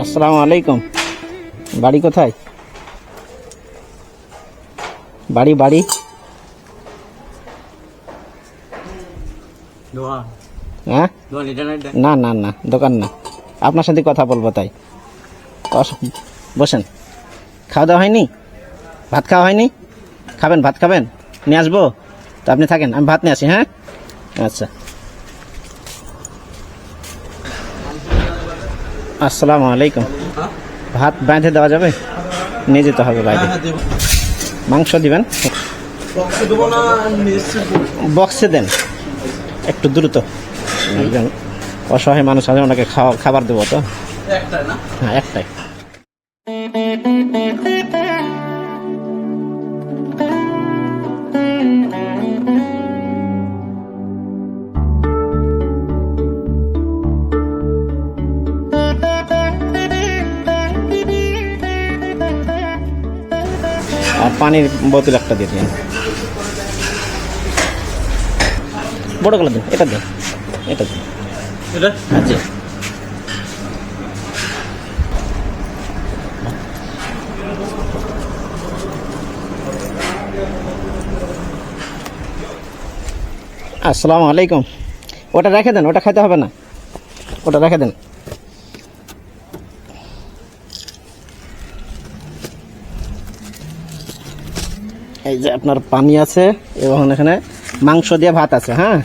আসসালামু আলাইকুম। বাড়ি কোথায়? বাড়ি বাড়ি? হ্যাঁ? না না না দোকান না। আপনার সাথে কথা বলব তাই। বসেন। খাওয়া দাওয়া হয়নি? ভাত খাওয়া হয়নি? খাবেন ভাত খাবেন? নিয়ে আসব? তো আপনি থাকেন আমি ভাত নিয়ে আসি হ্যাঁ? আচ্ছা। আসসালামু আলাইকুম। ভাত বেঁধে দেওয়া যাবে? নিয়ে যেতে হবে বাইরে। মাংস দিবেন? বক্সে দেন। একটু দ্রুত। একজন অসহায় মানুষ আছে ওনাকে খাওয়া খাবার দেবো তো। হ্যাঁ একটাই। পানির বোতল একটা দিয়ে দিন। বড়গুলো দিন এটা দিন এটা দিন। এটা? হ্যাঁ আসসালামু আলাইকুম। ওটা রেখে দেন ওটা খাইতে হবে না। ওটা রেখে দেন। এই যে আপনার পানি আছে এবং এখানে মাংস দিয়ে ভাত আছে হ্যাঁ?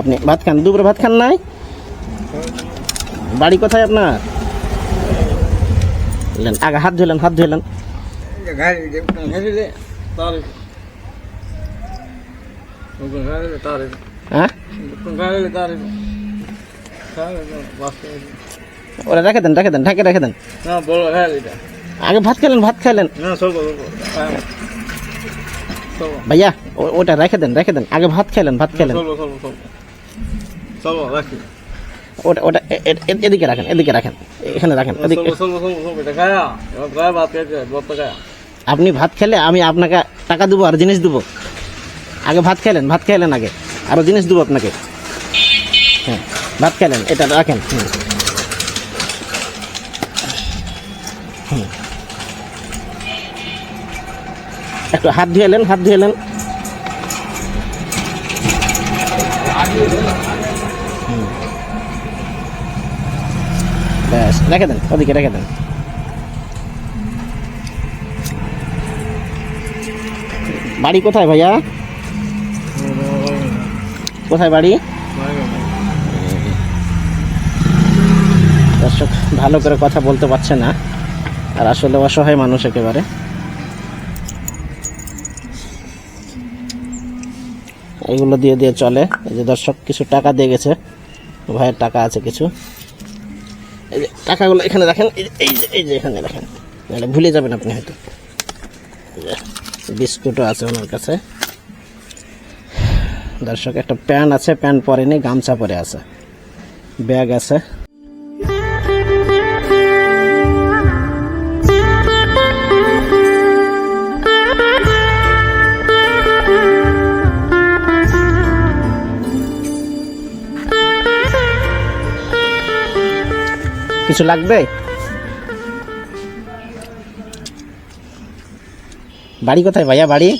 আপনি ভাত খান দুপুরে ভাত খান নাই? বাড়ি কোথায় আপনার? আগে হাত ধুলেন হাত ধুলেন হ্যাঁ? ওরা রেখে দেন রেখে দেন ঢাকে রেখে দেন। এটা। আগে ভাত খেলেন ভাত খাইলেন না সব সব ভাইয়া ও- ওটা রেখে দেন রেখে দেন। আগে ভাত খেলেন ভাত খেলেন। সব সব সব সব রাখি। ওটা ওটা এ- এ- এ- এদিকে রাখেন এদিকে রাখেন এখানে রাখেন সব এদিকে। সব সব সব এটা গায়া এবার গায়া বাত কে বত গায়া আপনি ভাত খেলে আমি আপনাকে টাকা দেবো আর জিনিস দেবো। আগে ভাত খেলেন ভাত খেলেন আগে আরও জিনিস দেবো আপনাকে। হ্যাঁ ভাত খেলেন এটা রাখেন হুম। হুম। একটু হাত ধুয়ে এলেন হাত ধুয়ে হুম। ব্যাস, রেখে দেন, ওদিকে রেখে দেন। বাড়ি কোথায় ভাইয়া? কোথায় বাড়ি? দর্শক, ভালো করে কথা বলতে পারছে না। আর আসলে অসহায় মানুষ একেবারে। এগুলো দিয়ে দিয়ে চলে। এই যে দর্শক, কিছু টাকা দিয়ে গেছে। ভাইয়ের টাকা আছে কিছু। এই যে টাকাগুলো এখানে রাখেন। এই যে- এই যে এখানে রাখেন। নাহলে ভুলে যাবেন আপনি হয়তো। বিস্কুটও আছে ওনার কাছে। দর্শক, একটা প্যান্ট আছে, প্যান্ট পরেনি, গামছা পরে আছে। ব্যাগ আছে। কিছু লাগবে? বাড়ি কোথায় ভাইয়া, বাড়ি?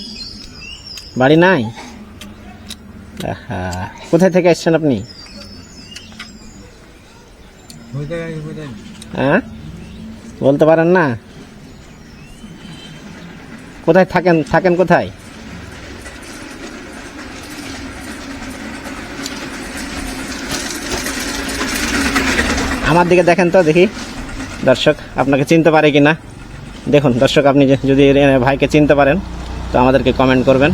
বাড়ি নাই? কোথায় থেকে এসছেন আপনি? হ্যাঁ? বলতে পারেন না। কোথায় থাকেন থাকেন কোথায়? আমার দিকে দেখেন তো, দেখি। দর্শক, আপনাকে চিনতে পারে কি না? দেখুন, দর্শক, আপনি যদি ভাইকে চিনতে পারেন, তো আমাদেরকে কমেন্ট করবেন।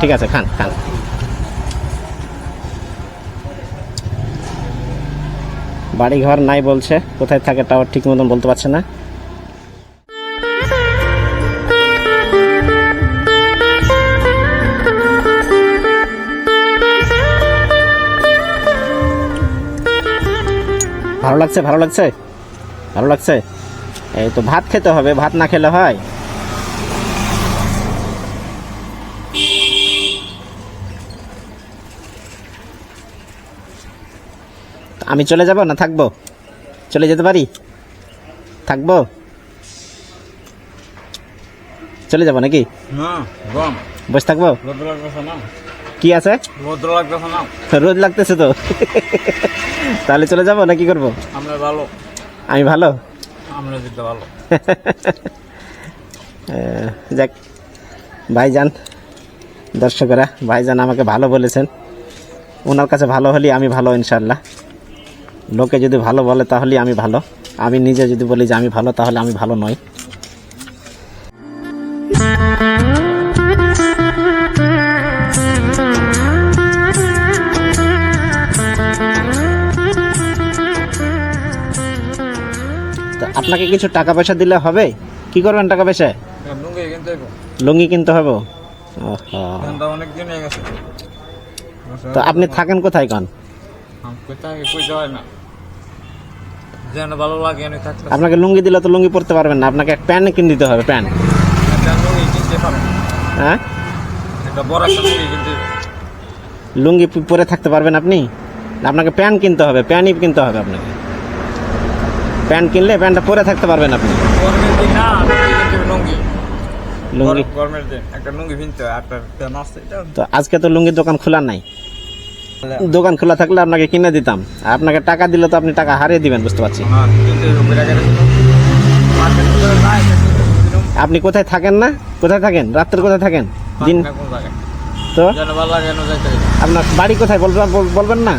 ঠিক আছে, খান খান। বাড়ি ঘর নাই বলছে, কোথায় থাকে তাও ঠিক মতন বলতে পারছে না। ভালো লাগছে ভালো লাগছে? ভালো লাগছে? এই তো ভাত খেতে হবে ভাত না খেলে হয়? আমি চলে যাব না থাকব? চলে যেতে পারি? থাকব? চলে যাব নাকি? বসে থাকব? কি আছে? রোদ্র লাগতেছে না। রোদ লাগতেছে তো? তাহলে চলে যাব না কি করব? আমরা ভালো। আমি ভালো? আমরা দিতে ভালো। যাক ভাইজান দর্শকরা ভাইজান আমাকে ভালো বলেছেন। ওনার কাছে ভালো হলে আমি ভালো ইনশাল্লাহ লোকে যদি ভালো বলে তাহলে আমি ভালো। আমি নিজে যদি বলি যে আমি ভালো তাহলে আমি ভালো নই। আপনাকে কিছু টাকা পয়সা দিলে হবে? কি করবেন টাকা পয়সা? লুঙ্গি কিনতে হবে তো আপনি থাকেন কোথায় কন আপনাকে লুঙ্গি দিলে তো লুঙ্গি পরতে পারবেন না। আপনাকে প্যান্ট কিনে দিতে হবে প্যান্ট। লুঙ্গি হ্যাঁ? লুঙ্গি পরে থাকতে পারবেন আপনি? আপনাকে প্যান্ট কিনতে হবে প্যান্টই কিনতে হবে আপনাকে। প্যান্ট কিনলে প্যান্টটা পরে থাকতে পারবেন আপনি। তো আজকে তো লুঙ্গির দোকান খোলা নাই। দোকান খোলা থাকলে আপনাকে কিনে দিতাম। আপনাকে টাকা দিলে তো আপনি টাকা হারিয়ে দিবেন বুঝতে পারছি। আপনি কোথায় থাকেন না? কোথায় থাকেন? রাত্রে কোথায় থাকেন? দিন তো। আপনার বাড়ি কোথায়? বলবেন বলবেন না?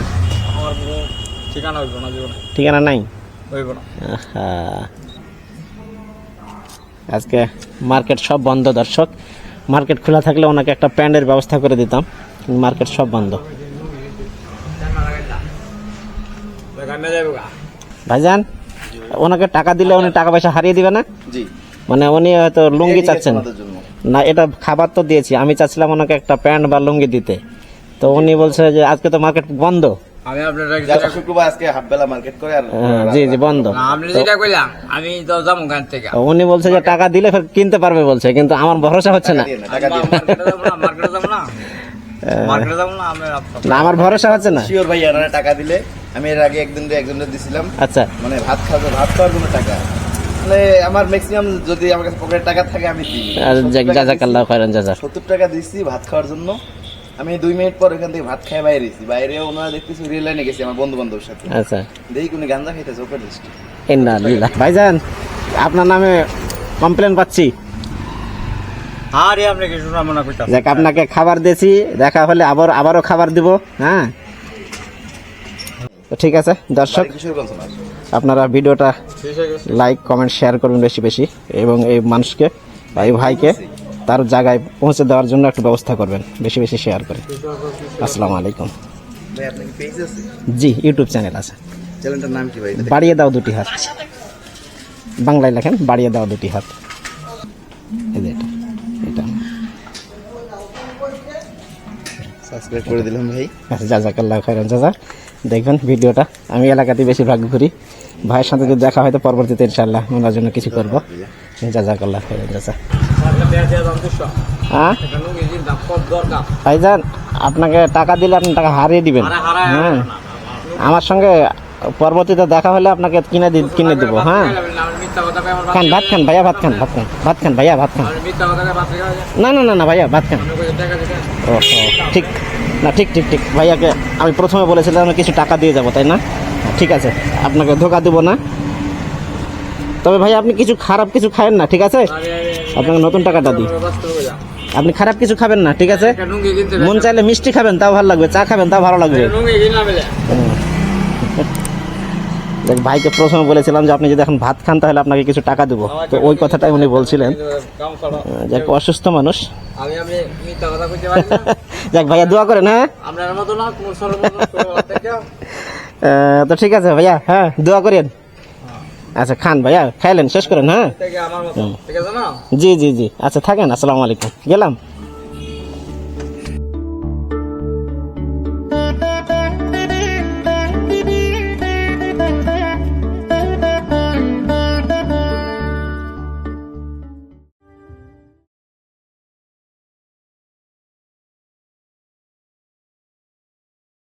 ঠিকানা নাই? হইব না। আজকে মার্কেট সব বন্ধ দর্শক। মার্কেট খোলা থাকলে ওনাকে একটা প্যান্ডের ব্যবস্থা করে দিতাম। মার্কেট সব বন্ধ। ভাইজান ওনাকে টাকা দিলে উনি টাকা পয়সা হারিয়ে দিবে না? জি। মানে উনি হয়তো লুঙ্গি চাচ্ছেন। না এটা খাবার তো দিয়েছি। আমি চাচ্ছিলাম ওনাকে একটা প্যান্ট বা লুঙ্গি দিতে। তো উনি বলছে যে আজকে তো মার্কেট বন্ধ। আমি আপনার যারা শুক্রবার আজকে হাফ বেলা মার্কেট করে আর হ্যাঁ, জি জি বন্ধ। আপনি যেটা কইলাম আমি তো যাব গান থেকে। উনি বলছে যে টাকা দিলে ফের কিনতে পারবে বলছে কিন্তু আমার ভরসা হচ্ছে না। টাকা দিয়ে মার্কেটে যাব না মার্কেটে যাব না। না আমি আপনার- না। আমার ভরসা হচ্ছে না। শিওর ভাই এনারা টাকা দিলে আমি এর আগে একদিন একজনের দিছিলাম। আচ্ছা। মানে ভাত খাওয়া ভাত খাওয়ার কোনো টাকা। মানে আমার ম্যাক্সিমাম যদি আমার কাছে পকেটে টাকা থাকে আমি দিই। আর জাজাকাল্লাহ খায়রান জাজা সত্তর টাকা দিচ্ছি ভাত খাওয়ার জন্য। আমি দুই মিনিট পর এখান থেকে ভাত খাই বাইরে এসেছি। বাইরে ওনারা দেখতেছি রেল লাইনে গেছি আমার বন্ধু বান্ধবের সাথে। আচ্ছা। দেখি কোনো গাঞ্জা খাইতেছে ওপর দৃষ্টি ভাইজান আপনার নামে কমপ্লেন পাচ্ছি। আরে আপনি কিছু না মনে করতে যাক আপনাকে খাবার দিয়েছি দেখা হলে আবার আবারও খাবার দিব হ্যাঁ? তো ঠিক আছে দর্শক আপনারা ভিডিওটা হয়ে লাইক কমেন্ট শেয়ার করুন বেশি বেশি এবং এই মানুষকে এই ভাইকে। তার জায়গায় পৌঁছে দেওয়ার জন্য একটু ব্যবস্থা করবেন বেশি বেশি শেয়ার করে। আসসালামু আলাইকুম। জি ইউটিউব চ্যানেল আছে। চ্যানেলটার নাম কি ভাই? বাড়িয়ে দাও দুটি হাত। বাংলায় লেখেন বাড়িয়ে দাও দুটি হাত। এটা এটা। সাবস্ক্রাইব করে দিলাম ভাই। আচ্ছা জাজাকাল্লাহ খাইরান জাজা। দেখবেন ভিডিওটা। আমি এলাকাতে বেশিরভাগ ঘুরি। ভাইয়ের সাথে যদি দেখা হয় তো পরবর্তীতে ইনশাল্লাহ ওনার জন্য কিছু করব। জাজাকাল্লাহ খাইরান জাজা। ভাইজান আপনাকে টাকা দিলে আপনি টাকা হারিয়ে দিবেন। হ্যাঁ। আমার সঙ্গে পরবর্তীতে দেখা হলে আপনাকে কিনে দি কিনে দেবো হ্যাঁ। খান ভাত খান ভাইয়া ভাত খান ভাত খান ভাত খান ভাইয়া ভাত খান। না। না না না ভাইয়া ভাত খান। ও, ঠিক। না ঠিক ঠিক ঠিক। ভাইয়াকে আমি প্রথমে বলেছিলাম কিছু টাকা দিয়ে যাব তাই না? ঠিক আছে। আপনাকে ধোকা দেবো না। তবে ভাই আপনি কিছু খারাপ কিছু খায়েন না ঠিক আছে? আপনাকে নতুন টাকাটা দিই। আপনি খারাপ কিছু খাবেন না ঠিক আছে? মন চাইলে মিষ্টি খাবেন তাও ভালো লাগবে। চা খাবেন তাও ভালো লাগবে। দেখ ভাইকে প্রথমে বলেছিলাম যে আপনি যদি এখন ভাত খান তাহলে আপনাকে কিছু টাকা দেবো। তো ওই কথাটাই উনি বলছিলেন। যাক অসুস্থ মানুষ। যাক ভাইয়া দোয়া করেন হ্যাঁ? তো ঠিক আছে ভাইয়া হ্যাঁ দোয়া করেন। আচ্ছা খান ভাইয়া খাইলেন শেষ করেন হ্যাঁ? জি জি জি। আচ্ছা থাকেন আসসালামু আলাইকুম। গেলাম?